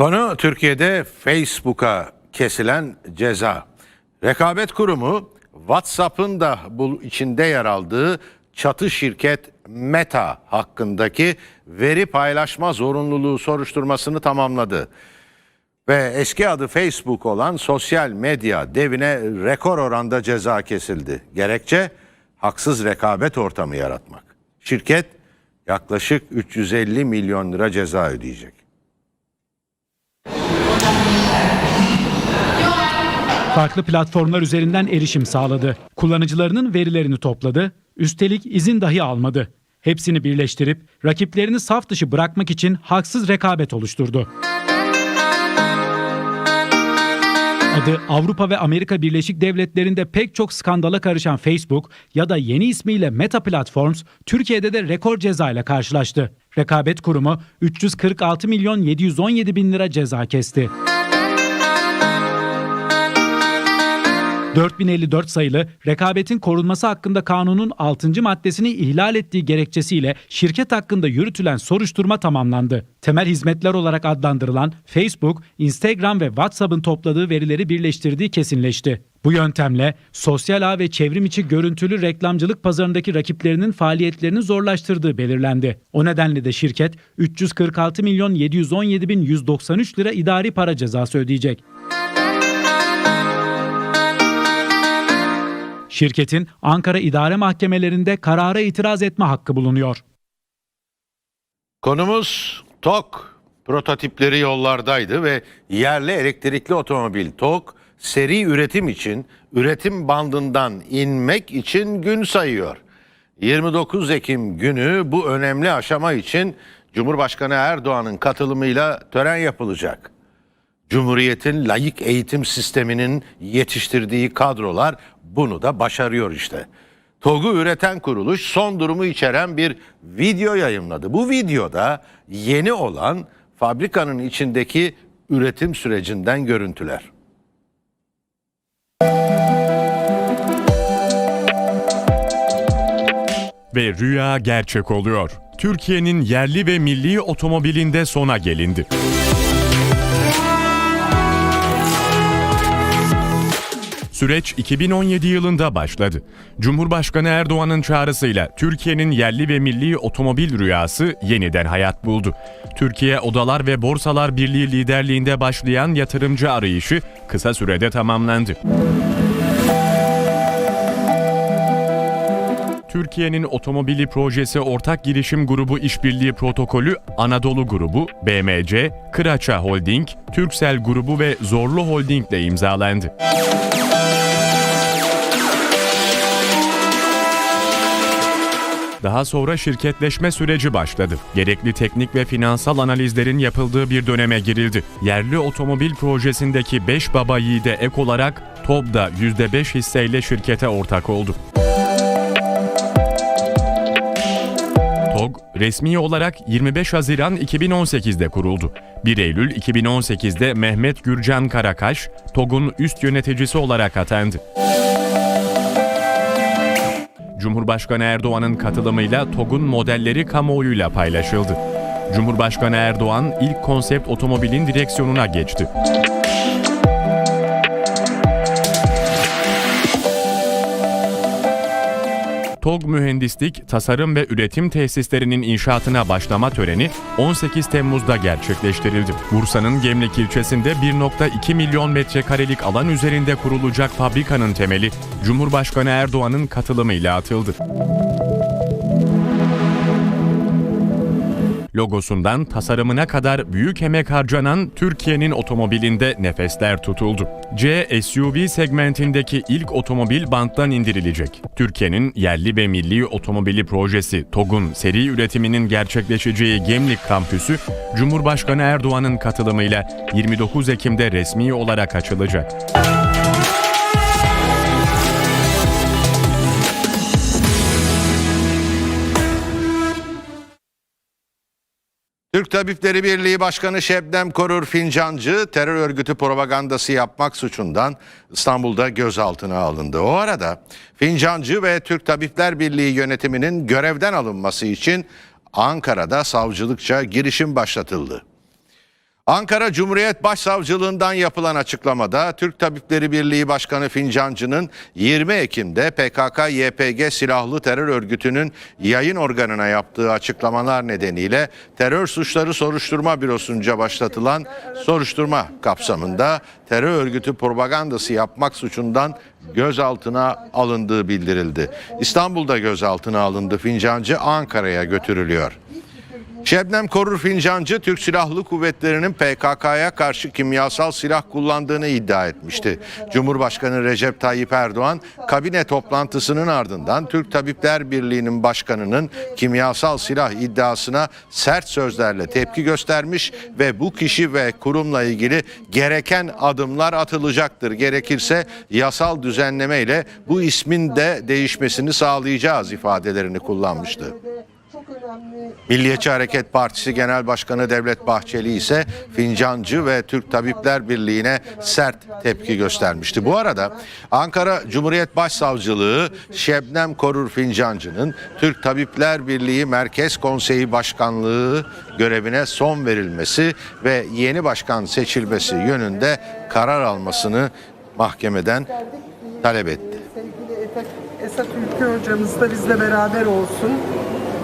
Konu Türkiye'de Facebook'a kesilen ceza. Rekabet Kurumu WhatsApp'ın da bu içinde yer aldığı çatı şirket Meta hakkındaki veri paylaşma zorunluluğu soruşturmasını tamamladı. Ve eski adı Facebook olan sosyal medya devine rekor oranda ceza kesildi. Gerekçe haksız rekabet ortamı yaratmak. Şirket yaklaşık 350 milyon lira ceza ödeyecek. Farklı platformlar üzerinden erişim sağladı. Kullanıcılarının verilerini topladı, üstelik izin dahi almadı. Hepsini birleştirip rakiplerini saf dışı bırakmak için haksız rekabet oluşturdu. Adı Avrupa ve Amerika Birleşik Devletleri'nde pek çok skandala karışan Facebook ya da yeni ismiyle Meta Platforms Türkiye'de de rekor ceza ile karşılaştı. Rekabet Kurumu 346 milyon 717 bin lira ceza kesti. 4054 sayılı rekabetin korunması hakkında kanunun 6. maddesini ihlal ettiği gerekçesiyle şirket hakkında yürütülen soruşturma tamamlandı. Temel hizmetler olarak adlandırılan Facebook, Instagram ve WhatsApp'ın topladığı verileri birleştirdiği kesinleşti. Bu yöntemle sosyal ağ ve çevrim içi görüntülü reklamcılık pazarındaki rakiplerinin faaliyetlerini zorlaştırdığı belirlendi. O nedenle de şirket 346 milyon 717 bin 193 lira idari para cezası ödeyecek. Şirketin Ankara İdare Mahkemelerinde karara itiraz etme hakkı bulunuyor. Konumuz TOK prototipleri yollardaydı ve yerli elektrikli otomobil TOK seri üretim için üretim bandından inmek için gün sayıyor. 29 Ekim günü bu önemli aşama için Cumhurbaşkanı Erdoğan'ın katılımıyla tören yapılacak. Cumhuriyetin layık eğitim sisteminin yetiştirdiği kadrolar bunu da başarıyor işte. TOG'u üreten kuruluş son durumu içeren bir video yayınladı. Bu videoda yeni olan fabrikanın içindeki üretim sürecinden görüntüler. Ve rüya gerçek oluyor. Türkiye'nin yerli ve milli otomobilinde sona gelindi. Süreç 2017 yılında başladı. Cumhurbaşkanı Erdoğan'ın çağrısıyla Türkiye'nin yerli ve milli otomobil rüyası yeniden hayat buldu. Türkiye Odalar ve Borsalar Birliği liderliğinde başlayan yatırımcı arayışı kısa sürede tamamlandı. Türkiye'nin Otomobili Projesi Ortak Girişim Grubu İşbirliği Protokolü Anadolu Grubu, BMC, Kıraça Holding, Türksel Grubu ve Zorlu Holding ile imzalandı. Daha sonra şirketleşme süreci başladı. Gerekli teknik ve finansal analizlerin yapıldığı bir döneme girildi. Yerli otomobil projesindeki 5 baba yiğide ek olarak TOB da %5 hisseyle şirkete ortak oldu. TOG resmi olarak 25 Haziran 2018'de kuruldu. 1 Eylül 2018'de Mehmet Gürcan Karakaş, TOG'un üst yöneticisi olarak atandı. Cumhurbaşkanı Erdoğan'ın katılımıyla TOG'un modelleri kamuoyuyla paylaşıldı. Cumhurbaşkanı Erdoğan ilk konsept otomobilin direksiyonuna geçti. TOG Mühendislik, Tasarım ve Üretim Tesislerinin inşaatına başlama töreni 18 Temmuz'da gerçekleştirildi. Bursa'nın Gemlik ilçesinde 1.2 milyon metrekarelik alan üzerinde kurulacak fabrikanın temeli Cumhurbaşkanı Erdoğan'ın katılımıyla atıldı. Logosundan tasarımına kadar büyük emek harcanan Türkiye'nin otomobilinde nefesler tutuldu. C SUV segmentindeki ilk otomobil banttan indirilecek. Türkiye'nin yerli ve milli otomobili projesi TOG'un seri üretiminin gerçekleşeceği Gemlik kampüsü Cumhurbaşkanı Erdoğan'ın katılımıyla 29 Ekim'de resmi olarak açılacak. Türk Tabipleri Birliği Başkanı Şebnem Korur Fincancı terör örgütü propagandası yapmak suçundan İstanbul'da gözaltına alındı. O arada Fincancı ve Türk Tabipler Birliği yönetiminin görevden alınması için Ankara'da savcılıkça girişim başlatıldı. Ankara Cumhuriyet Başsavcılığından yapılan açıklamada Türk Tabipleri Birliği Başkanı Fincancı'nın 20 Ekim'de PKK-YPG silahlı terör örgütünün yayın organına yaptığı açıklamalar nedeniyle terör suçları soruşturma bürosunca başlatılan soruşturma kapsamında terör örgütü propagandası yapmak suçundan gözaltına alındığı bildirildi. İstanbul'da gözaltına alındı Fincancı Ankara'ya götürülüyor. Şebnem Korur Fincancı Türk Silahlı Kuvvetleri'nin PKK'ya karşı kimyasal silah kullandığını iddia etmişti. Cumhurbaşkanı Recep Tayyip Erdoğan kabine toplantısının ardından Türk Tabipler Birliği'nin başkanının kimyasal silah iddiasına sert sözlerle tepki göstermiş ve bu kişi ve kurumla ilgili gereken adımlar atılacaktır. Gerekirse yasal düzenlemeyle bu ismin de değişmesini sağlayacağız ifadelerini kullanmıştı. Milliyetçi Hareket Partisi Genel Başkanı Devlet Bahçeli ise Fincancı ve Türk Tabipler Birliği'ne sert tepki göstermişti. Bu arada Ankara Cumhuriyet Başsavcılığı Şebnem Korur Fincancı'nın Türk Tabipler Birliği Merkez Konseyi Başkanlığı görevine son verilmesi ve yeni başkan seçilmesi yönünde karar almasını mahkemeden talep etti. Sevgili Esat Ülke hocamız da bizle beraber olsun.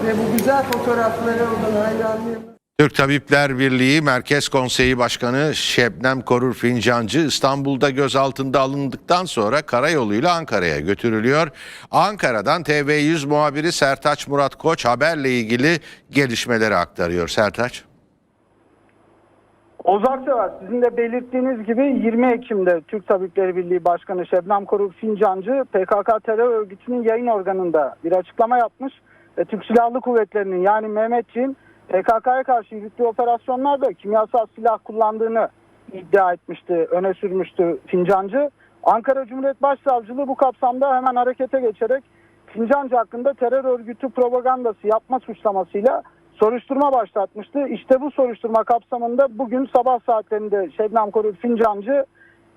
Ve bu güzel fotoğraflara olan hayranlığımı Türk Tabipler Birliği Merkez Konseyi Başkanı Şebnem Korur Fincancı İstanbul'da gözaltında alındıktan sonra karayoluyla Ankara'ya götürülüyor. Ankara'dan TV100 muhabiri Sertaç Murat Koç haberle ilgili gelişmeleri aktarıyor. Sertaç. Ozak Sever, sizin de belirttiğiniz gibi 20 Ekim'de Türk Tabipleri Birliği Başkanı Şebnem Korur Fincancı PKK terör örgütünün yayın organında bir açıklama yapmış ve Türk Silahlı Kuvvetleri'nin yani Mehmetçiğin PKK'ya karşı yürüttüğü operasyonlarda kimyasal silah kullandığını iddia etmişti, öne sürmüştü Fincancı. Ankara Cumhuriyet Başsavcılığı bu kapsamda hemen harekete geçerek Fincancı hakkında terör örgütü propagandası yapma suçlamasıyla soruşturma başlatmıştı. İşte bu soruşturma kapsamında bugün sabah saatlerinde Şebnem Korur Fincancı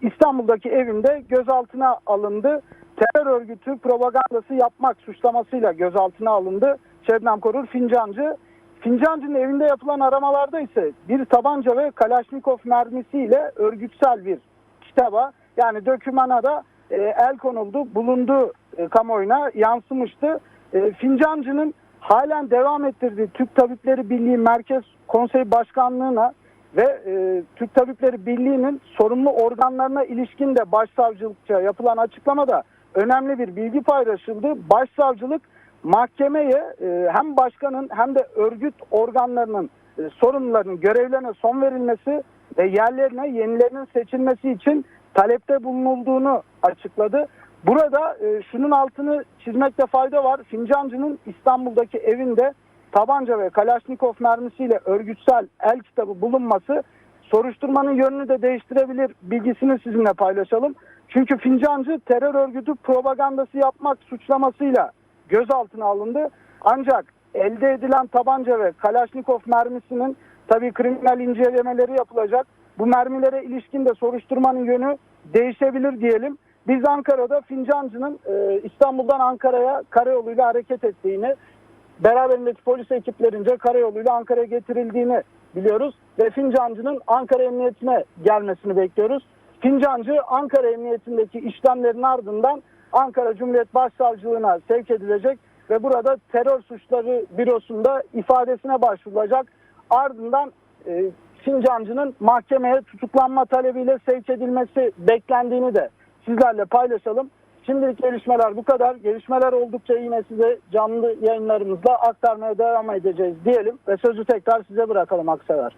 İstanbul'daki evinde gözaltına alındı. Terör örgütü propagandası yapmak suçlamasıyla gözaltına alındı. Şebnem Korur Fincancı. Fincancı'nın evinde yapılan aramalarda ise bir tabanca ve Kalaşnikov mermisiyle örgütsel bir kitaba yani dökümana da e, el konuldu, bulundu e, kamuoyuna yansımıştı. E, Fincancı'nın halen devam ettirdiği Türk Tabipleri Birliği Merkez Konsey Başkanlığı'na ve e, Türk Tabipleri Birliği'nin sorumlu organlarına ilişkin de başsavcılıkça yapılan açıklamada önemli bir bilgi paylaşıldı. Başsavcılık mahkemeye e, hem başkanın hem de örgüt organlarının e, sorumlularının görevlerine son verilmesi ve yerlerine yenilerinin seçilmesi için talepte bulunulduğunu açıkladı. Burada e, şunun altını çizmekte fayda var. Fincancı'nın İstanbul'daki evinde tabanca ve Kalaşnikov mermisiyle örgütsel el kitabı bulunması soruşturmanın yönünü de değiştirebilir bilgisini sizinle paylaşalım. Çünkü Fincancı terör örgütü propagandası yapmak suçlamasıyla gözaltına alındı. Ancak elde edilen tabanca ve Kalaşnikov mermisinin tabii kriminal incelemeleri yapılacak. Bu mermilere ilişkin de soruşturmanın yönü değişebilir diyelim. Biz Ankara'da Fincancı'nın e, İstanbul'dan Ankara'ya karayoluyla hareket ettiğini, beraberindeki polis ekiplerince karayoluyla Ankara'ya getirildiğini biliyoruz. Ve Fincancı'nın Ankara Emniyetine gelmesini bekliyoruz. Fincancı Ankara Emniyetindeki işlemlerin ardından Ankara Cumhuriyet Başsavcılığına sevk edilecek ve burada terör suçları bürosunda ifadesine başvurulacak. Ardından e, Fincancı'nın mahkemeye tutuklanma talebiyle sevk edilmesi beklendiğini de sizlerle paylaşalım. Şimdilik gelişmeler bu kadar. Gelişmeler oldukça yine size canlı yayınlarımızla aktarmaya devam edeceğiz diyelim ve sözü tekrar size bırakalım Aksever.